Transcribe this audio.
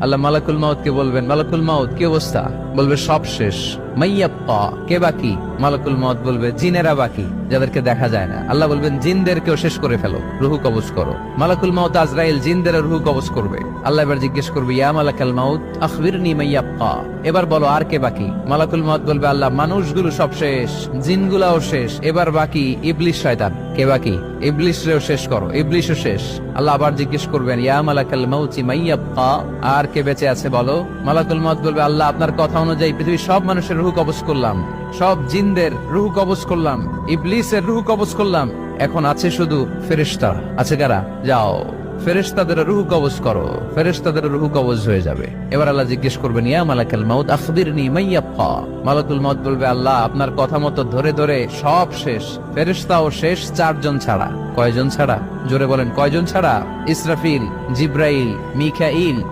আল্লাহ মালাকুল মাউদকে বলবেন মালাকুল মাউদ কি অবস্থা? বলবে সব শেষ। এবার বলো, আর কে বাকি? মালাকুল মাউত বলবে, আল্লাহ, মানুষগুলো সব শেষ, জিনগুলাও শেষ, এবার বাকি ইবলিশ শয়তান। কে বাকি? ইবলিশরেও শেষ করো, ইবলিশও শেষ। আল্লাহ আবার জিজ্ঞেস করবেন, ইয়া মালাকাল মাউতি মাইয়াপ্পা, আর কে বেঁচে আছে বলো? মালাকুল মত বলবে, আল্লাহ, আপনার কথা অনুযায়ী পৃথিবীর সব মানুষের রুহু কবজ করলাম। সব জিনদের রুহু কবজ করলাম। ইবলিসের রুহু কবজ করলাম। এখন আছে শুধু ফেরেশতা। আছে কারা? যাও। করো। হয়ে যাবে। এবার আল্লাহ জিজ্ঞেস করবেন, ইয়া মালাকাল মাউত মাইয়াপ্পা মালাকুল মাউত বলবে, আল্লাহ, আপনার কথা মতো ধরে ধরে সব শেষ। ফেরেশতাও শেষ চারজন ছাড়া। কয়জন ছাড়া? জোরে বলেন, কয়জন ছাড়া? ইসরাফিল, জিব্রাইল মিখাইল